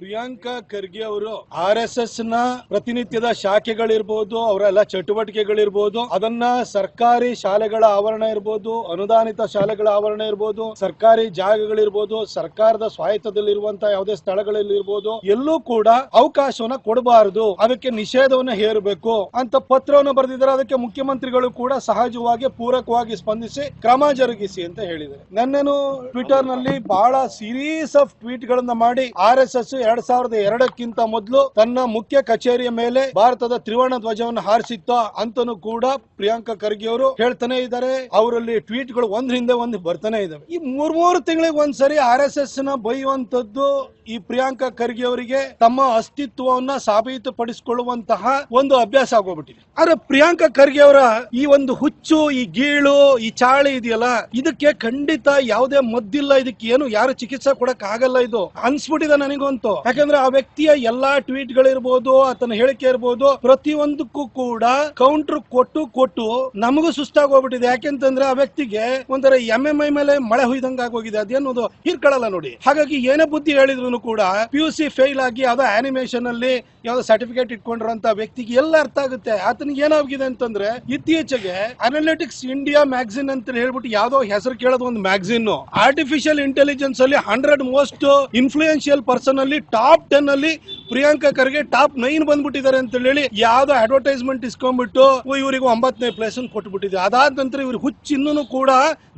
ಪ್ರಿಯಾಂಕಾ ಖರ್ಗೆ ಅವರು R S ಎಸ್ನ ಪ್ರತಿನಿತ್ಯದ ಶಾಖೆಗಳಿರ್ಬೋದು, ಅವರೆಲ್ಲ ಚಟುವಟಿಕೆಗಳಿರ್ಬೋದು, ಅದನ್ನ ಸರ್ಕಾರಿ ಶಾಲೆಗಳ ಆವರಣ ಇರ್ಬೋದು, ಅನುದಾನಿತ ಶಾಲೆಗಳ ಆವರಣ ಇರ್ಬೋದು, ಸರ್ಕಾರಿ ಜಾಗಗಳಿರ್ಬೋದು, ಸರ್ಕಾರದ ಸ್ವಾಯತ್ತದಲ್ಲಿರುವಂತಹ ಯಾವುದೇ ಸ್ಥಳಗಳಲ್ಲಿ ಇರ್ಬೋದು ಎಲ್ಲೂ ಕೂಡ ಅವಕಾಶವನ್ನ ಕೊಡಬಾರದು, ಅದಕ್ಕೆ ನಿಷೇಧವನ್ನ ಹೇರಬೇಕು ಅಂತ ಪತ್ರವನ್ನು ಬರೆದಿದ್ದಾರೆ. ಅದಕ್ಕೆ ಮುಖ್ಯಮಂತ್ರಿಗಳು ಕೂಡ ಸಹಜವಾಗಿ, ಪೂರಕವಾಗಿ ಸ್ಪಂದಿಸಿ ಕ್ರಮ ಜರುಗಿಸಿ ಅಂತ ಹೇಳಿದ್ದಾರೆ. ನನ್ನೇನು ಟ್ವಿಟರ್ನಲ್ಲಿ ಬಹಳ ಸೀರೀಸ್ ಆಫ್ ಟ್ವೀಟ್ ಗಳನ್ನ ಮಾಡಿ ಆರ್ ಎಸ್ ಎಸ್ ಎರಡ್ ಸಾವಿರದ ಎರಡಕ್ಕಿಂತ ಮೊದಲು ತನ್ನ ಮುಖ್ಯ ಕಚೇರಿಯ ಮೇಲೆ ಭಾರತದ ತ್ರಿವರ್ಣ ಧ್ವಜವನ್ನು ಹಾರಿಸಿತ್ತ ಅಂತನೂ ಕೂಡ ಪ್ರಿಯಾಂಕಾ ಖರ್ಗೆ ಅವರು ಹೇಳ್ತಾನೆ ಇದ್ದಾರೆ. ಅವರಲ್ಲಿ ಟ್ವೀಟ್ಗಳು ಒಂದ್ ಹಿಂದೆ ಒಂದು ಬರ್ತಾನೆ ಇದಾವೆ. ಈ ಮೂರ್ ಮೂರು ತಿಂಗಳಿಗೆ ಒಂದ್ಸರಿ ಆರ್ ಎಸ್ ಎಸ್ನ ಬೈಯುವಂತದ್ದು ಈ ಪ್ರಿಯಾಂಕಾ ಖರ್ಗೆ ಅವರಿಗೆ ತಮ್ಮ ಅಸ್ತಿತ್ವವನ್ನ ಸಾಬೀತುಪಡಿಸಿಕೊಳ್ಳುವಂತಹ ಒಂದು ಅಭ್ಯಾಸ ಆಗೋಗ್ಬಿಟ್ಟಿದೆ. ಆದ್ರೆ ಪ್ರಿಯಾಂಕಾ ಖರ್ಗೆ ಅವರ ಈ ಒಂದು ಹುಚ್ಚು, ಈ ಗೀಳು, ಈ ಚಾಳಿ ಇದೆಯಲ್ಲ, ಇದಕ್ಕೆ ಖಂಡಿತ ಯಾವುದೇ ಮದ್ದಿಲ್ಲ, ಇದಕ್ಕೆ ಏನು ಯಾರು ಚಿಕಿತ್ಸೆ ಕೊಡಕ್ ಆಗಲ್ಲ ಇದು. ಅನ್ಸ್ಬಿಟ್ಟಿದೆ ನನಗಂತೂ. ಯಾಕಂದ್ರೆ ಆ ವ್ಯಕ್ತಿಯ ಎಲ್ಲಾ ಟ್ವೀಟ್ ಗಳಿರ್ಬೋದು ಆತನ ಹೇಳಿಕೆ ಇರ್ಬೋದು, ಪ್ರತಿಯೊಂದಕ್ಕೂ ಕೂಡ ಕೌಂಟರ್ ಕೊಟ್ಟು ಕೊಟ್ಟು ನಮಗೂ ಸುಸ್ತಾಗಿ ಹೋಗ್ಬಿಟ್ಟಿದೆ. ಯಾಕೆಂತಂದ್ರೆ ಆ ವ್ಯಕ್ತಿಗೆ ಒಂಥರ ಎಂ ಎಂ ಐ ಮೇಲೆ ಮಳೆ ಹುಯ್ದಂಗ ಆಗೋಗಿದೆ. ಅದೇನೋದು ಹೀರ್ಕೊಳ್ಳಲ್ಲ ನೋಡಿ. ಹಾಗಾಗಿ ಏನೇ ಬುದ್ಧಿ ಹೇಳಿದ್ರು ಕೂಡ ಪಿ ಯು ಸಿ ಫೇಲ್ ಆಗಿ ಯಾವ್ದೋ ಆನಿಮೇಷನ್ ಅಲ್ಲಿ ಯಾವ್ದೋ ಸರ್ಟಿಫಿಕೇಟ್ ಇಟ್ಕೊಂಡಿರೋಂತ ವ್ಯಕ್ತಿಗೆ ಎಲ್ಲ ಅರ್ಥ ಆಗುತ್ತೆ. ಆತನಿಗೆ ಏನಾಗಿದೆ ಅಂತಂದ್ರೆ ಇತ್ತೀಚೆಗೆ ಅನಾಲಿಟಿಕ್ಸ್ ಇಂಡಿಯಾ ಮ್ಯಾಗ್ಝಿನ್ ಅಂತ ಹೇಳ್ಬಿಟ್ಟು ಯಾವ್ದೋ ಹೆಸರು ಕೇಳೋದು ಒಂದು ಮ್ಯಾಗ್ಝಿನ್ ಆರ್ಟಿಫಿಷಿಯಲ್ ಇಂಟೆಲಿಜೆನ್ಸ್ ಅಲ್ಲಿ ಹಂಡ್ರೆಡ್ ಮೋಸ್ಟ್ ಇನ್ಫ್ಲೂಯೆನ್ಶಿಯಲ್ ಪರ್ಸನ್ ಅಲ್ಲಿ ಟಾಪ್ ಟೆನ್ ಅಲ್ಲಿ ಪ್ರಿಯಾಂಕಾ ಖರ್ಗೆ ಟಾಪ್ ನೈನ್ ಬಂದ್ಬಿಟ್ಟಿದ್ದಾರೆ ಅಂತ ಹೇಳಿ ಯಾವ್ದೋ ಅಡ್ವರ್ಟೈಸ್ಮೆಂಟ್ ಇಸ್ಕೊಂಡ್ಬಿಟ್ಟು ಇವರಿಗೆ ಒಂಬತ್ತನೇ ಪ್ಲೇಸ್ ಕೊಟ್ಬಿಟ್ಟಿದೆ. ಅದಾದ ನಂತರ ಇವ್ರಿಗೆ ಹುಚ್ಚು ಇನ್ನೂ ಕೂಡ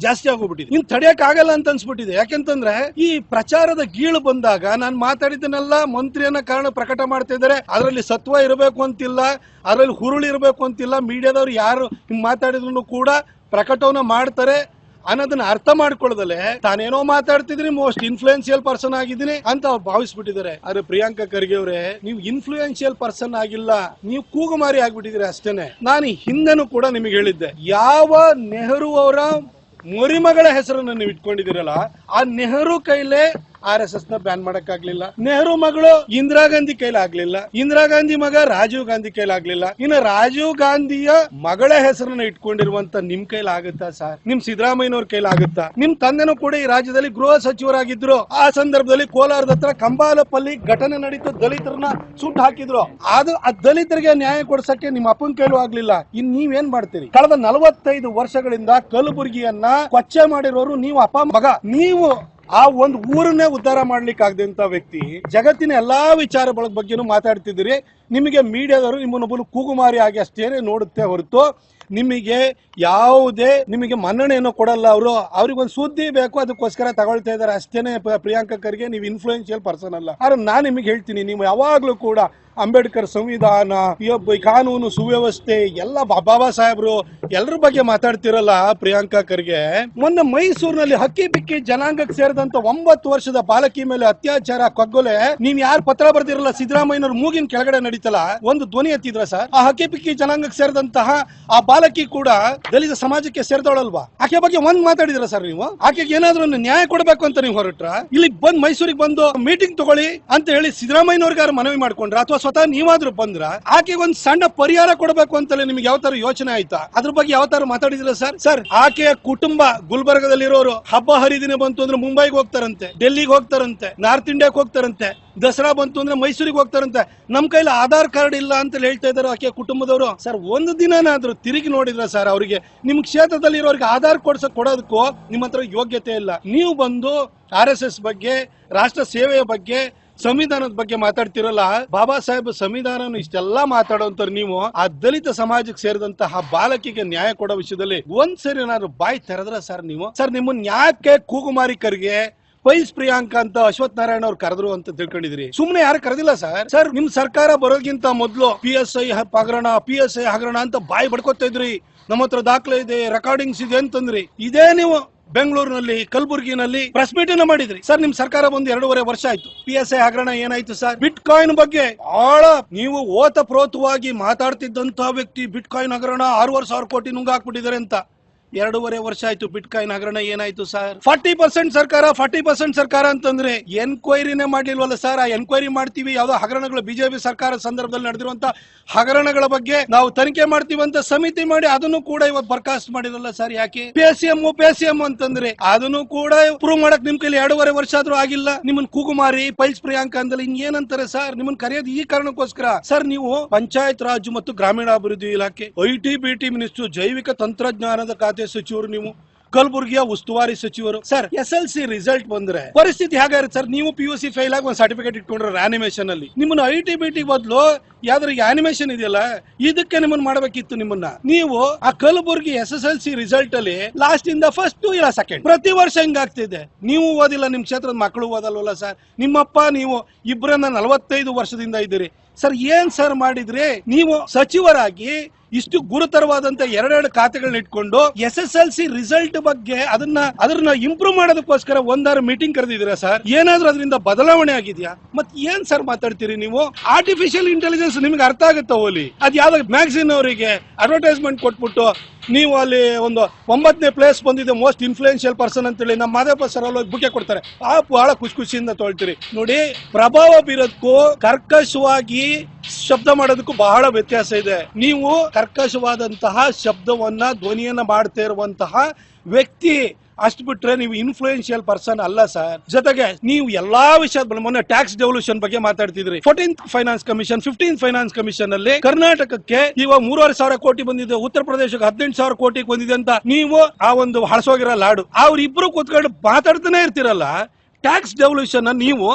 ಜಾಸ್ತಿ ಆಗೋಗ್ಬಿಟ್ಟಿದೆ. ಇನ್ ತಡೆಯಕ್ ಆಗಲ್ಲ ಅಂತ ಅನ್ಸ್ಬಿಟ್ಟಿದೆ. ಯಾಕೆಂತಂದ್ರೆ ಈ ಪ್ರಚಾರದ ಗೀಳು ಬಂದಾಗ ನಾನು ಮಾತಾಡಿದ್ದನ್ನೆಲ್ಲ ಮಂತ್ರಿಯನ್ನ ಕಾರಣ ಪ್ರಕಟ ಮಾಡ್ತಾ ಇದ್ದಾರೆ. ಅದರಲ್ಲಿ ಸತ್ವ ಇರಬೇಕು ಅಂತಿಲ್ಲ, ಅದರಲ್ಲಿ ಹುರುಳು ಇರಬೇಕು ಅಂತಿಲ್ಲ. ಮೀಡಿಯಾದವ್ರು ಯಾರು ಹಿಂಗ್ ಮಾತಾಡಿದ್ರು ಕೂಡ ಪ್ರಕಟವನ್ನ ಮಾಡ್ತಾರೆ. ಅನ್ನೋದನ್ನ ಅರ್ಥ ಮಾಡ್ಕೊಳ್ಳದಲೆ ತಾನೇನೋ ಮಾತಾಡ್ತಿದ್ರಿ ಮೋಸ್ಟ್ ಇನ್ಫ್ಲೂಯೆನ್ಸಿಯಲ್ ಪರ್ಸನ್ ಆಗಿದ್ದೀನಿ ಅಂತ ಅವ್ರು ಭಾವಿಸ್ಬಿಟ್ಟಿದ್ದಾರೆ. ಆದ್ರೆ ಪ್ರಿಯಾಂಕಾ ಖರ್ಗೆ ಅವರೇ, ನೀವು ಇನ್ಫ್ಲೂಯೆನ್ಸಿಯಲ್ ಪರ್ಸನ್ ಆಗಿಲ್ಲ, ನೀವು ಕೂಗುಮಾರಿ ಆಗ್ಬಿಟ್ಟಿದ್ದೀರಿ ಅಷ್ಟೇನೆ. ನಾನು ಹಿಂದೆನೂ ಕೂಡ ನಿಮಗೆ ಹೇಳಿದ್ದೆ, ಯಾವ ನೆಹರು ಅವರ ಮರಿಮಗಳ ಹೆಸರನ್ನು ನೀವು ಇಟ್ಕೊಂಡಿದ್ದೀರಲ್ಲ, ಆ ನೆಹರು ಕೈಲೇ ಆರ್ ಎಸ್ ಎಸ್ನ ಬ್ಯಾನ್ ಮಾಡಕ್ ಆಗ್ಲಿಲ್ಲ ನೆಹರು ಮಗಳು ಇಂದಿರಾ ಗಾಂಧಿ ಕೈಲಿ ಆಗ್ಲಿಲ್ಲ ಇಂದಿರಾ ಗಾಂಧಿ ಮಗ ರಾಜೀವ್ ಗಾಂಧಿ ಕೈಲಿ ಆಗ್ಲಿಲ್ಲ ಇನ್ನು ರಾಜೀವ್ ಗಾಂಧಿಯ ಮಗಳ ಹೆಸರನ್ನ ಇಟ್ಕೊಂಡಿರುವಂತ ನಿಮ್ ಕೈಲಿ ಆಗುತ್ತಾ ಸರ್ ನಿಮ್ ಸಿದ್ದರಾಮಯ್ಯನವ್ರ ಕೈಲಿ ಆಗುತ್ತಾ ನಿಮ್ ತಂದೆನೂ ಕೂಡ ಈ ರಾಜ್ಯದಲ್ಲಿ ಗೃಹ ಸಚಿವರಾಗಿದ್ರು. ಆ ಸಂದರ್ಭದಲ್ಲಿ ಕೋಲಾರದ ಹತ್ರ ಕಂಬಾಲಪಲ್ಲಿ ಘಟನೆ ನಡೀತು. ದಲಿತರನ್ನ ಸುಟ್ಟು ಹಾಕಿದ್ರು. ಅದು ಆ ದಲಿತರಿಗೆ ನ್ಯಾಯ ಕೊಡ್ಸಕ್ಕೆ ನಿಮ್ಮ ಅಪ್ಪನ ಕೈಲೂ ಆಗ್ಲಿಲ್ಲ. ಇನ್ ನೀವೇನ್ ಮಾಡ್ತೀರಿ? ಕಳೆದ ನಲವತ್ತೈದು ವರ್ಷಗಳಿಂದ ಕಲಬುರಗಿಯನ್ನ ಕೊಚ್ಚೆ ಮಾಡಿರೋರು ನೀವು ಅಪ್ಪ ಮಗ. ನೀವು ಆ ಒಂದು ಊರನ್ನೇ ಉದ್ಧಾರ ಮಾಡ್ಲಿಕ್ಕೆ ಆಗದಂತ ವ್ಯಕ್ತಿ ಜಗತ್ತಿನ ಎಲ್ಲಾ ವಿಚಾರಗಳ ಬಗ್ಗೆನು ಮಾತಾಡ್ತಿದ್ದೀರಿ. ನಿಮಗೆ ಮೀಡಿಯಾದವರು ನಿಮ್ಮನ್ನೊಬ್ಬರು ಕೂಗುಮಾರಿ ಆಗಿ ಅಷ್ಟೇನೆ ನೋಡುತ್ತೆ ಹೊರತು ನಿಮಗೆ ಯಾವುದೇ ನಿಮಗೆ ಮನ್ನಣೆಯನ್ನು ಕೊಡಲ್ಲ ಅವರು. ಅವ್ರಿಗೊಂದು ಸುದ್ದಿ ಬೇಕು, ಅದಕ್ಕೋಸ್ಕರ ತಗೊಳ್ತಾ ಇದ್ದಾರೆ. ಅಷ್ಟೇನೆ ಪ್ರಿಯಾಂಕ ಖರ್ಗೆ ನೀವು ಇನ್ಫ್ಲೂಯೆನ್ಷಿಯಲ್ ಪರ್ಸನ್ ಅಲ್ಲ. ಆದ್ರೆ ನಾನು ನಿಮಗೆ ಹೇಳ್ತೀನಿ, ನೀವು ಯಾವಾಗ್ಲೂ ಕೂಡ ಅಂಬೇಡ್ಕರ್ ಸಂವಿಧಾನ ಕಾನೂನು ಸುವ್ಯವಸ್ಥೆ, ಎಲ್ಲ ಬಾಬಾ ಸಾಹೇಬ್ರು ಎಲ್ಲರ ಬಗ್ಗೆ ಮಾತಾಡ್ತಿರಲ್ಲ ಪ್ರಿಯಾಂಕಾ ಖರ್ಗೆ ಮೊನ್ನೆ ಮೈಸೂರಿನಲ್ಲಿ ಹಕ್ಕಿ ಬಿಕ್ಕಿ ಜನಾಂಗಕ್ಕೆ ಸೇರಿದಂತ ಒಂಬತ್ತು ವರ್ಷದ ಬಾಲಕಿ ಮೇಲೆ ಅತ್ಯಾಚಾರ, ಕಗ್ಗೊಲೆ. ನೀನ್ ಯಾರು ಪತ್ರ ಬರ್ದಿರಲ್ಲ ಸಿದ್ದರಾಮಯ್ಯನವ್ರ ಮೂಗಿನ ಕೆಳಗಡೆ ನಡೀತಲ್ಲ ಒಂದು ಧ್ವನಿ ಎತ್ತಿದ್ರ ಸರ್? ಆ ಹಕ್ಕಿ ಪಿಕ್ಕಿ ಜನಾಂಗಕ್ಕೆ ಸೇರಿದಂತಹ ಆ ಬಾಲಕಿ ಕೂಡ ದಲಿತ ಸಮಾಜಕ್ಕೆ ಸೇರಿದವಳಲ್ವಾ? ಆಕೆ ಬಗ್ಗೆ ಒಂದ್ ಮಾತಾಡಿದ್ರ ಸರ್ ನೀವು? ಆಕೆಗೆ ಏನಾದ್ರೂ ನ್ಯಾಯ ಕೊಡಬೇಕು ಅಂತ ನೀವು ಹೊರಟ್ರ? ಇಲ್ಲಿ ಬಂದ್ ಮೈಸೂರಿಗೆ ಬಂದು ಮೀಟಿಂಗ್ ತಗೊಳ್ಳಿ ಅಂತ ಹೇಳಿ ಸಿದ್ದರಾಮಯ್ಯನವ್ರಿಗಾರು ಮನವಿ ಮಾಡ್ಕೊಂಡ್ರ? ಅಥವಾ ಸ್ವತಃ ನೀವಾದ್ರೂ ಬಂದ್ರ? ಆಕೆಗೆ ಒಂದ್ ಸಣ್ಣ ಪರಿಹಾರ ಕೊಡಬೇಕು ಅಂತಲೇ ನಿಮ್ಗೆ ಯಾವ ತರ ಯೋಚನೆ ಆಯ್ತಾ? ಅದ್ರ ಬಗ್ಗೆ ಯಾವ ತರ ಸರ್? ಸರ್, ಆಕೆಯ ಕುಟುಂಬ ಗುಲ್ಬರ್ಗದಲ್ಲಿರೋರು ಹಬ್ಬ ಹರಿದಿನ ಬಂತು ಅಂದ್ರೆ ಮುಂಬೈಗೆ ಹೋಗ್ತಾರಂತೆ, ಡೆಲ್ಲಿಗೆ ಹೋಗ್ತಾರಂತೆ, ನಾರ್ತ್ ಇಂಡಿಯಾಕ್ ಹೋಗ್ತಾರಂತೆ. ದಸರಾ ಬಂತು ಅಂದ್ರೆ ಮೈಸೂರಿಗೆ ಹೋಗ್ತಾರಂತೆ. ನಮ್ಮ ಕೈಲಿ ಆಧಾರ್ ಕಾರ್ಡ್ ಇಲ್ಲ ಅಂತ ಹೇಳ್ತಾ ಇದಾರೆ ಆಕೆ ಕುಟುಂಬದವರು. ಸರ್, ಒಂದು ದಿನನಾದ್ರೂ ತಿರುಗಿ ನೋಡಿದ್ರ ಸರ್ ಅವರಿಗೆ, ನಿಮ್ ಕ್ಷೇತ್ರದಲ್ಲಿ ಇರೋರಿಗೆ ಆಧಾರ್ ಕೊಡ್ಸ ಕೊಡೋದಕ್ಕೂ ನಿಮ್ಮ ಹತ್ರ ಯೋಗ್ಯತೆ ಇಲ್ಲ. ನೀವು ಬಂದು ಆರ್ ಎಸ್ ಎಸ್ ಬಗ್ಗೆ, ರಾಷ್ಟ್ರ ಸೇವೆಯ ಬಗ್ಗೆ, ಸಂವಿಧಾನದ ಬಗ್ಗೆ ಮಾತಾಡ್ತಿರಲ್ಲ, ಬಾಬಾ ಸಾಹೇಬ್ ಸಂವಿಧಾನ ಇಷ್ಟೆಲ್ಲ ಮಾತಾಡುವಂತವ್ರು ನೀವು, ಆ ದಲಿತ ಸಮಾಜಕ್ಕೆ ಸೇರಿದಂತಹ ಬಾಲಕಿಗೆ ನ್ಯಾಯ ಕೊಡೋ ವಿಷಯದಲ್ಲಿ ಒಂದ್ಸರಿ ಏನಾದ್ರು ಬಾಯಿ ತೆರೆದ್ರ ಸರ್ ನೀವು? ಸರ್, ನಿಮ್ಮ ಯಾಕೆ ಕೂಗುಮಾರಿಕರಿಗೆ ಪೈಲ್ಸ್ ಪ್ರಿಯಾಂಕಾ ಅಂತ ಅಶ್ವಥ್ ನಾರಾಯಣ ಅವ್ರು ಕರೆದ್ರು ಅಂತ ತಿಳ್ಕೊಂಡಿದ್ರಿ. ಸುಮ್ನೆ ಯಾರು ಕರೆದಿಲ್ಲ ಸರ್ ಸರ್ ನಿಮ್ ಸರ್ಕಾರ ಬರೋಕ್ಕಿಂತ ಮೊದ್ಲು ಪಿ ಎಸ್ ಐ ಹಗರಣ ಪಿ ಎಸ್ ಐ ಹಗರಣ ಅಂತ ಬಾಯಿ ಬಡ್ಕೋತ ಇದ್ರಿ. ನಮ್ಮ ಹತ್ರ ದಾಖಲೆ ಇದೆ ರೆಕಾರ್ಡಿಂಗ್ಸ್ ಇದೆ ಅಂತಂದ್ರಿ. ಇದೇ ನೀವು ಬೆಂಗಳೂರಿನಲ್ಲಿ, ಕಲಬುರಗಿನಲ್ಲಿ ಪ್ರೆಸ್ ಮೀಟ್ ಮಾಡಿದ್ರಿ. ಸರ್ ನಿಮ್ ಸರ್ಕಾರ ಬಂದು ಎರಡೂವರೆ ವರ್ಷ ಆಯ್ತು. ಪಿ ಎಸ್ ಐ ಹಗರಣ ಏನಾಯ್ತು ಸರ್ ಬಿಟ್ ಕಾಯಿನ್ ಬಗ್ಗೆ ಬಹಳ ನೀವು ಓತಪ್ರೋತವಾಗಿ ಮಾತಾಡ್ತಿದ್ದಂತಹ ವ್ಯಕ್ತಿ ಬಿಟ್ ಕಾಯಿನ್ ಹಗರಣ ಆರೂವರೆ ಸಾವಿರ ಕೋಟಿ ನುಂಗಾಕ್ಬಿಟ್ಟಿದ್ದಾರೆ ಅಂತ. ಎರಡೂವರೆ ವರ್ಷ ಆಯ್ತು ಬಿಟ್ ಕಾಯಿನ್ ಹಗರಣ ಏನಾಯ್ತು ಸರ್? ಫಾರ್ಟಿ ಪರ್ಸೆಂಟ್ ಸರ್ಕಾರ, ಫಾರ್ಟಿ ಪರ್ಸೆಂಟ್ ಸರ್ಕಾರ ಅಂತಂದ್ರೆ ಎನ್ಕ್ವೈರಿನೇ ಮಾಡ್ಲಿಲ್ವಲ್ಲ ಸರ್? ಆ ಎನ್ಕ್ವೈರಿ ಮಾಡ್ತೀವಿ, ಯಾವ್ದೋ ಹಗರಣಗಳು ಬಿಜೆಪಿ ಸರ್ಕಾರ ಸಂದರ್ಭದಲ್ಲಿ ನಡೆದಿರುವಂತ ಹಗರಣಗಳ ಬಗ್ಗೆ ನಾವು ತನಿಖೆ ಮಾಡ್ತೀವಿ ಅಂತ ಸಮಿತಿ ಮಾಡಿ ಅದನ್ನು ಕೂಡ ಇವತ್ತು ಬರ್ಖಾಸ್ತ್ ಮಾಡಿರಲ್ಲ ಸರ್ ಯಾಕೆ? P S M P S M ಅಂತಂದ್ರೆ ಅದನ್ನು ಕೂಡ ಪ್ರೂವ್ ಮಾಡಕ್ ನಿಮ್ ಕೈಲಿ ಎರಡೂವರೆ ವರ್ಷ ಆದ್ರೂ ಆಗಿಲ್ಲ. ನಿಮ್ಮನ್ ಕೂಗುಮಾರಿ ಪೈಲ್ಸ್ ಪ್ರಿಯಾಂಕ ಅಂದಲ್ಲಿ ಹಿಂಗ್ ಏನಂತಾರೆ ಸರ್? ನಿಮ್ಮನ್ ಕರೆಯೋದು ಈ ಕಾರಣಕ್ಕೋಸ್ಕರ. ಸರ್, ನೀವು ಪಂಚಾಯತ್ ರಾಜ್ ಮತ್ತು ಗ್ರಾಮೀಣಾಭಿವೃದ್ಧಿ ಇಲಾಖೆ ಐಟಿ ಬಿಟಿ ಮಿನಿಸ್ಟರ್ ಜೈವಿಕ ತಂತ್ರಜ್ಞಾನದ ಖಾತೆ ಸಚಿವರು ನೀವು? ಕಲಬುರಗಿಯ ಉಸ್ತುವಾರಿ ಸಚಿವರು. Sir. S L C result ಬಂದ್ರೆ ಪರಿಸ್ಥಿತಿ ಹೇಗಾಗುತ್ತೆ ಸರ್. ನೀವು ಪಿ ಯು ಸಿ ಫೈಲ್ ಆಗಿ ಒಂದು ಸರ್ಟಿಫಿಕೇಟ್ ಇಟ್ಕೊಂಡ್ರೆ ಆನಿಮೇಷನ್ ಅಲ್ಲಿ. ನಿಮ್ಮನ್ನ ಐ ಟಿ ಬಿ ಟಿ ಬದಲು ಯಾವ್ದ್ರಿಗೆ ಆನಿಮೇಷನ್ ಇದೆಯಲ್ಲ ಇದಕ್ಕೆ ನಿಮ್ಮನ್ನ ಮಾಡಬೇಕಿತ್ತು ನಿಮ್ಮನ್ನ. ನೀವು ಆ Kalaburagi S S L C result ಅಲ್ಲಿ ಲಾಸ್ಟ್ ಇಂದ ಫಸ್ಟ್ ಇಲ್ಲ ಸೆಕೆಂಡ್ ಪ್ರತಿ ವರ್ಷ ಹಿಂಗಾಗ್ತಿದೆ? ನೀವು ಓದಿಲ್ಲ ನಿಮ್ ಕ್ಷೇತ್ರದ ಮಕ್ಕಳು ಓದಲ್ವಲ್ಲ ಸರ್? ನಿಮ್ಮಪ್ಪ ನೀವು ಇಬ್ಬರನ್ನ ನಲವತ್ತೈದು ವರ್ಷದಿಂದ ಇದ್ದೀರಿ. ಸರ್, ಏನ್ ಸರ್ ಮಾಡಿದ್ರಿ ನೀವು ಸಚಿವರಾಗಿ ಇಷ್ಟು ಗುರುತರವಾದಂತ ಎರಡೆರಡು ಖಾತೆಗಳನ್ನ ಇಟ್ಕೊಂಡು S S L C result ಬಗ್ಗೆ ಅದನ್ನ ಅದನ್ನ ಇಂಪ್ರೂವ್ ಮಾಡೋದಕ್ಕೋಸ್ಕರ ಒಂದಾರು ಮೀಟಿಂಗ್ ಕರೆದಿದ್ದೀರಾ ಸರ್? ಏನಾದ್ರೂ ಅದರಿಂದ ಬದಲಾವಣೆ ಆಗಿದೆಯಾ? ಮತ್ ಏನ್ ಸರ್ ಮಾತಾಡ್ತೀರಿ ನೀವು? ಆರ್ಟಿಫಿಷಿಯಲ್ ಇಂಟೆಲಿಜೆನ್ಸ್ ನಿಮ್ಗೆ ಅರ್ಥ ಆಗುತ್ತಾ ಓಲಿ ಅದ್ ಯಾವ್ದು ಮ್ಯಾಗಝಿನ್ ಅವರಿಗೆ ಅಡ್ವರ್ಟೈಸ್ಮೆಂಟ್ ಕೊಟ್ಬಿಟ್ಟು ನೀವು ಅಲ್ಲಿ ಒಂದು ಒಂಬತ್ತನೇ ಪ್ಲೇಸ್ ಬಂದಿದೆ ಮೋಸ್ಟ್ ಇನ್ಫ್ಲೂಯೆನ್ಷಿಯಲ್ ಪರ್ಸನ್ ಅಂತೇಳಿ, ನಮ್ಮ ಮಾದೇಪ ಸರ್ ಅಲ್ಲಿ ಬುಕ್ಕೆ ಕೊಡ್ತಾರೆ. ಆ ಬಹಳ ಖುಷಿ ಖುಷಿಯಿಂದ ತೊಳ್ತೀರಿ ನೋಡಿ, ಪ್ರಭಾವ ಬೀರೋದಕ್ಕೂ ಕರ್ಕಶವಾಗಿ ಶಬ್ದ ಮಾಡೋದಕ್ಕೂ ಬಹಳ ವ್ಯತ್ಯಾಸ ಇದೆ. ನೀವು ಕರ್ಕಶವಾದಂತಹ ಶಬ್ದವನ್ನ ಧ್ವನಿಯನ್ನ ಮಾಡ್ತಾ ಇರುವಂತಹ ವ್ಯಕ್ತಿ ಅಷ್ಟು ಬಿಟ್ರೆ ನೀವು ಇನ್ಫ್ಲೂಯೆನ್ಷಿಯಲ್ ಪರ್ಸನ್ ಅಲ್ಲ ಸರ್ ಜೊತೆಗೆ ನೀವು ಎಲ್ಲಾ ವಿಷಯದ ಮೊನ್ನೆ ಟ್ಯಾಕ್ಸ್ ಡೆವಲ್ಯೂಷನ್ ಬಗ್ಗೆ ಮಾತಾಡ್ತಿದ್ರಿ. Fourteen finance commission fifteen finance commission ಅಲ್ಲಿ ಕರ್ನಾಟಕಕ್ಕೆ ಇವಾಗ ಮೂರುವರೆ ಸಾವಿರ ಕೋಟಿ ಬಂದಿದೆ, ಉತ್ತರ ಪ್ರದೇಶಕ್ಕೆ ಹದಿನೆಂಟು ಸಾವಿರ ಕೋಟಿ ಬಂದಿದೆ ಅಂತ ನೀವು ಆ ಒಂದು ಹಳಸೋಗಿರೋ ಲಾಡು. ಅವ್ರಿಬ್ರು ಕೂತ್ಕೊಂಡು ಮಾತಾಡ್ತಾನೆ ಇರ್ತಿರಲ್ಲ. ಟ್ಯಾಕ್ಸ್ ಡೆವಲ್ಯೂಷನ್ ನೀವು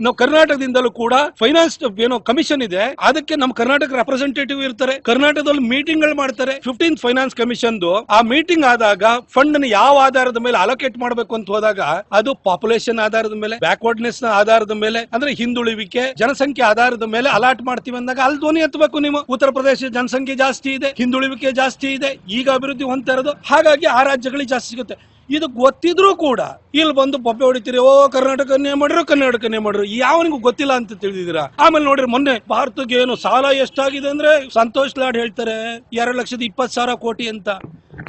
ನಾವು ಕರ್ನಾಟಕದಿಂದಲೂ ಕೂಡ ಫೈನಾನ್ಸ್ ಏನೋ ಕಮಿಷನ್ ಇದೆ. ಅದಕ್ಕೆ ನಮ್ಮ ಕರ್ನಾಟಕ ರೆಪ್ರೆಸೆಂಟೇಟಿವ್ ಇರ್ತಾರೆ. ಕರ್ನಾಟಕದಲ್ಲಿ ಮೀಟಿಂಗ್ಗಳು ಮಾಡ್ತಾರೆ. ಫಿಫ್ಟೀನ್ ಫೈನಾನ್ಸ್ ಕಮಿಷನ್ ಆ ಮೀಟಿಂಗ್ ಆದಾಗ ಫಂಡ್ ಯಾವ ಆಧಾರದ ಮೇಲೆ ಅಲೋಕೇಟ್ ಮಾಡಬೇಕು ಅಂತ ಹೋದಾಗ ಅದು ಪಾಪ್ಯುಲೇಷನ್ ಆಧಾರದ ಮೇಲೆ ಬ್ಯಾಕ್ವರ್ಡ್ನೆಸ್ನ ಆಧಾರದ ಮೇಲೆ, ಅಂದ್ರೆ ಹಿಂದುಳಿವಿಕೆ, ಜನಸಂಖ್ಯೆ ಆಧಾರದ ಮೇಲೆ ಅಲಾಟ್ ಮಾಡ್ತೀವಿ ಅಂದಾಗ ಅಲ್ಲಿ ಧ್ವನಿ ಎತ್ತಬೇಕು ನೀವು. ಉತ್ತರ ಪ್ರದೇಶ ಜನಸಂಖ್ಯೆ ಜಾಸ್ತಿ ಇದೆ, ಹಿಂದುಳಿವಿಕೆ ಜಾಸ್ತಿ ಇದೆ, ಈಗ ಅಭಿವೃದ್ಧಿ ಹೊಂದ್ತಾ ಹಾಗಾಗಿ ಆ ರಾಜ್ಯಗಳಿಗೆ ಜಾಸ್ತಿ ಸಿಗುತ್ತೆ. ಇದು ಗೊತ್ತಿದ್ರೂ ಕೂಡ ಇಲ್ಲಿ ಬಂದು ಪಪ್ಪೆ ಹೊಡಿತೀರಿ, ಓ ಕರ್ನಾಟಕನೇ ಮಾಡಿದ್ರು ಕರ್ನಾಟಕನೇ ಮಾಡಿರು ಯಾವನಿಗೂ ಗೊತ್ತಿಲ್ಲ ಅಂತ ತಿಳಿದಿದ್ದೀರಾ? ಆಮೇಲೆ ನೋಡ್ರಿ ಮೊನ್ನೆ ಭಾರತಕ್ಕೆ ಏನು ಸಾಲ ಎಷ್ಟಾಗಿದೆ ಅಂದ್ರೆ ಸಂತೋಷ್ ಲಾಡ್ ಹೇಳ್ತಾರೆ, ಎರಡು ಲಕ್ಷದ ಇಪ್ಪತ್ತು ಸಾವಿರ ಕೋಟಿ ಅಂತ.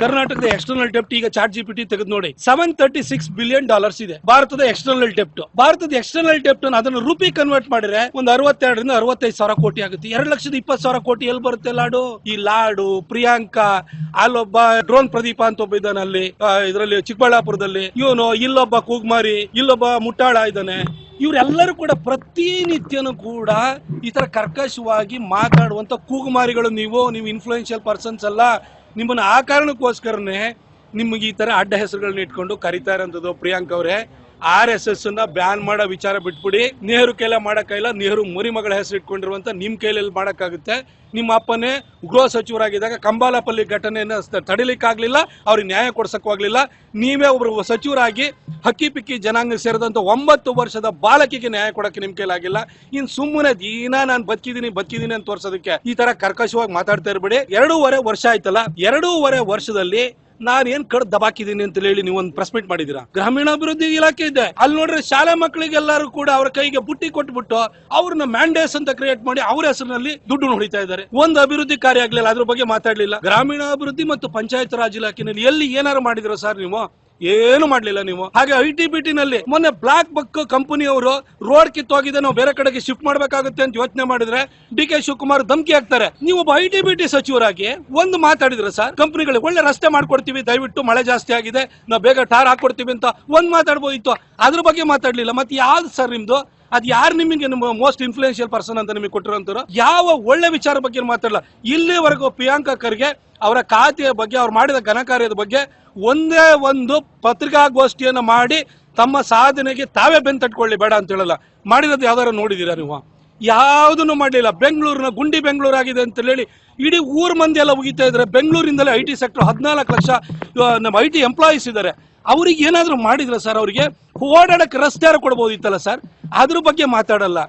ಕರ್ನಾಟಕದ ಎಕ್ಸ್ಟರ್ನಲ್ ಡೆಪ್ಟ್ ಈಗ ಚಾರ್ಟ್ ಜಿ ಪಿ ಟಿ ತೆಗೆದು ನೋಡಿ seven thirty six billion dollars ಇದೆ. ಭಾರತದ ಎಕ್ಸ್ಟರ್ನಲ್ ಡೆಪ್ಟ್ ಭಾರತದ ಎಕ್ಸ್ಟರ್ನಲ್ ಡೆಪ್ಟ್ ಅದನ್ನು ರೂಪಿ ಕನ್ವರ್ಟ್ ಮಾಡಿದ್ರೆ ಒಂದು ಅರವತ್ತೆರಡರಿಂದ ಅರವತ್ತೈದು ಸಾವಿರ ಕೋಟಿ ಆಗುತ್ತೆ. ಎರಡು ಲಕ್ಷದ ಇಪ್ಪತ್ತು ಸಾವಿರ ಕೋಟಿ ಎಲ್ಲಿ ಬರುತ್ತೆ ಲಾಡು? ಈ ಲಾಡು, ಪ್ರಿಯಾಂಕಾ, ಅಲ್ಲೊಬ್ಬ ಡ್ರೋನ್ ಪ್ರದೀಪ ಅಂತ ಒಬ್ಬ ಇದ್ದಾನೆ ಅಲ್ಲಿ ಇದರಲ್ಲಿ ಚಿಕ್ಕಬಳ್ಳಾಪುರದಲ್ಲಿ. ಇವನು, ಇಲ್ಲೊಬ್ಬ ಕೂಗ್ಮಾರಿ, ಇಲ್ಲೊಬ್ಬ ಮುಟ್ಟಾಳ ಇದ್ದಾನೆ. ಇವರೆಲ್ಲರೂ ಕೂಡ ಪ್ರತಿನಿತ್ಯನೂ ಕೂಡ ಈ ತರ ಕರ್ಕಶವಾಗಿ ಮಾತಾಡುವಂತ ಕೂಗುಮಾರಿಗಳು ನೀವು ನೀವು ಇನ್ಫ್ಲೂಯೆನ್ಷಿಯಲ್ ಪರ್ಸನ್ಸ್ ಅಲ್ಲ. ನಿಮ್ಮನ್ನ ಆ ಕಾರಣಕ್ಕೋಸ್ಕರನೇ ನಿಮಗೆ ಈ ಥರ ಅಡ್ಡ ಹೆಸರುಗಳನ್ನ ಇಟ್ಕೊಂಡು ಕರಿತಾ ಇರೋಂಥದ್ದು ಪ್ರಿಯಾಂಕ್ ಅವರೇ. ಆರ್ ಎಸ್ ಎಸ್ನ ಬ್ಯಾನ್ ಮಾಡೋ ವಿಚಾರ ಬಿಟ್ಬಿಡಿ. ನೆಹರು ಕೈಲ ಮಾಡೋಕ್ಕಾಗಿಲ್ಲ ನೆಹರು ಮರಿಮಗಳ ಹೆಸರು ಇಟ್ಕೊಂಡಿರುವಂತ ನಿಮ್ ಕೈಯಲ್ಲಿ ಮಾಡೋಕ್ಕಾಗುತ್ತೆ. ನಿಮ್ಮ ಅಪ್ಪನೇ ಗೃಹ ಸಚಿವರಾಗಿದ್ದಾಗ ಕಂಬಾಲಪಲ್ಲಿ ಘಟನೆಯನ್ನ ತಡಿಲಿಕ್ಕಾಗ್ಲಿಲ್ಲ, ಅವ್ರಿಗೆ ನ್ಯಾಯ ಕೊಡ್ಸಕ್ಕಾಗ್ಲಿಲ್ಲ. ನೀವೇ ಒಬ್ರು ಸಚಿವರಾಗಿ ಹಕ್ಕಿ ಪಿಕ್ಕಿ ಜನಾಂಗ ಸೇರಿದಂತ ಒಂಬತ್ತು ವರ್ಷದ ಬಾಲಕಿಗೆ ನ್ಯಾಯ ಕೊಡಕ್ಕೆ ನಿಮ್ ಕೈಲಾಗಿಲ್ಲ ಇನ್ ಸುಮ್ಮನೆ ದಿನ ನಾನು ಬದುಕಿದೀನಿ ಬದುಕಿದೀನಿ ಅಂತ ತೋರ್ಸೋದಕ್ಕೆ ಈ ತರ ಕರ್ಕಶವಾಗಿ ಮಾತಾಡ್ತಾ ಇರ್ಬೇಡಿ. ಎರಡೂವರೆ ವರ್ಷ ಆಯ್ತಲ್ಲ, ಎರಡೂವರೆ ವರ್ಷದಲ್ಲಿ ನಾನ್ ಏನ್ ಕಡ್ ದಬಾಕಿದೀನಿ ಅಂತ ಹೇಳಿ ನೀವು ಒಂದು ಪ್ರೆಸ್ ಮೀಟ್ ಮಾಡಿದೀರಾ? ಗ್ರಾಮೀಣಾಭಿವೃದ್ಧಿ ಇಲಾಖೆ ಇದೆ. ಅಲ್ಲಿ ನೋಡ್ರಿ ಶಾಲೆ ಮಕ್ಕಳಿಗೆಲ್ಲರೂ ಕೂಡ ಅವರ ಕೈಗೆ ಬುಟ್ಟಿ ಕೊಟ್ಬಿಟ್ಟು ಅವ್ರನ್ನ ಮ್ಯಾಂಡೇಸ್ ಅಂತ ಕ್ರಿಯೇಟ್ ಮಾಡಿ ಅವ್ರ ಹೆಸರಿನಲ್ಲಿ ದುಡ್ಡು ಹೊಡಿತಾ ಇದ್ದಾರೆ. ಒಂದು ಅಭಿವೃದ್ಧಿ ಕಾರ್ಯ ಆಗ್ಲಿಲ್ಲ, ಅದ್ರ ಬಗ್ಗೆ ಮಾತಾಡ್ಲಿಲ್ಲ. ಗ್ರಾಮೀಣಾಭಿವೃದ್ಧಿ ಮತ್ತು ಪಂಚಾಯತ್ ರಾಜ್ ಇಲಾಖೆನಲ್ಲಿ ಎಲ್ಲಿ ಏನಾರು ಮಾಡಿದ್ರ ಸರ್ ನೀವು? ಏನು ಮಾಡ್ಲಿಲ್ಲ ನೀವು? ಹಾಗೆ ಐ ಟಿ ಬಿ ಟಿ ನಲ್ಲಿ ಮೊನ್ನೆ ಬ್ಲಾಕ್ ಬಕ್ ಕಂಪನಿಯವರು ರೋಡ್ ಕಿತ್ತೋಗಿದೆ, ನಾವು ಬೇರೆ ಕಡೆಗೆ ಶಿಫ್ಟ್ ಮಾಡಬೇಕಾಗುತ್ತೆ ಅಂತ ಯೋಚನೆ ಮಾಡಿದ್ರೆ ಡಿ ಕೆ ಶಿವಕುಮಾರ್ ಧಮಕಿ ಹಾಕ್ತಾರೆ. ನೀವು ಒಬ್ಬ ಐ ಟಿ ಬಿ ಟಿ ಸಚಿವರಾಗಿ ಒಂದು ಮಾತಾಡಿದ್ರೆ ಸರ್, ಕಂಪನಿಗಳಿಗೆ ಒಳ್ಳೆ ರಸ್ತೆ ಮಾಡ್ಕೊಡ್ತೀವಿ, ದಯವಿಟ್ಟು ಮಳೆ ಜಾಸ್ತಿ ಆಗಿದೆ, ನಾವು ಬೇಗ ಟಾರ್ ಹಾಕೊಡ್ತೀವಿ ಅಂತ ಒಂದ್ ಮಾತಾಡ್ಬೋದಿತ್ತು. ಅದ್ರ ಬಗ್ಗೆ ಮಾತಾಡ್ಲಿಲ್ಲ. ಮತ್ತೆ ಯಾವ್ದು ಸರ್ ನಿಮ್ದು? ಅದ್ ಯಾರು ನಿಮಗೆ ಮೋಸ್ಟ್ ಇನ್ಫ್ಲೂಯೆನ್ಷಿಯಲ್ ಪರ್ಸನ್ ಅಂತ ನಿಮಗೆ ಕೊಟ್ಟಿರೋಂಥವ್ರು ಯಾವ ಒಳ್ಳೆ ವಿಚಾರ ಬಗ್ಗೆ ಮಾತಾಡಲ್ಲ ಇಲ್ಲಿವರೆಗೂ ಪ್ರಿಯಾಂಕಾ ಖರ್ಗೆ ಅವರ ಖಾತೆಯ ಬಗ್ಗೆ, ಅವ್ರು ಮಾಡಿದ ಘನಕಾರ್ಯದ ಬಗ್ಗೆ ಒಂದೇ ಒಂದು ಪತ್ರಿಕಾಗೋಷ್ಠಿಯನ್ನು ಮಾಡಿ ತಮ್ಮ ಸಾಧನೆಗೆ ತಾವೇ ಬೆನ್ ತಟ್ಕೊಳ್ಳಿ, ಬೇಡ ಅಂತ ಹೇಳಲ್ಲ. ಮಾಡಿರೋದು ಯಾವ್ದಾರು ನೋಡಿದೀರಾ ನೀವು? ಯಾವುದನ್ನು ಮಾಡಲಿಲ್ಲ? ಬೆಂಗಳೂರಿನ ಗುಂಡಿ ಬೆಂಗಳೂರು ಆಗಿದೆ ಅಂತ ಹೇಳಿ ಇಡೀ ಊರ್ ಮಂದಿ ಎಲ್ಲ ಉಗಿತಾ ಇದ್ರೆ ಬೆಂಗಳೂರಿಂದಲೇ ಐ ಟಿ ಸೆಕ್ಟರ್ ಹದಿನಾಲ್ಕು ಲಕ್ಷ ನಮ್ಮ ಐ ಟಿ ಎಂಪ್ಲಾಯೀಸ್ ಇದ್ದಾರೆ. ಅವ್ರಿಗೆ ಏನಾದರೂ ಮಾಡಿದ್ರ ಸರ್ ಅವರಿಗೆ ಓಡಾಡಕ್ಕೆ ರಸ್ತೆ ಕೊಡ್ಬೋದಿತ್ತಲ್ಲ ಸರ್? ಅದ್ರ ಬಗ್ಗೆ ಮಾತಾಡಲ್ಲ.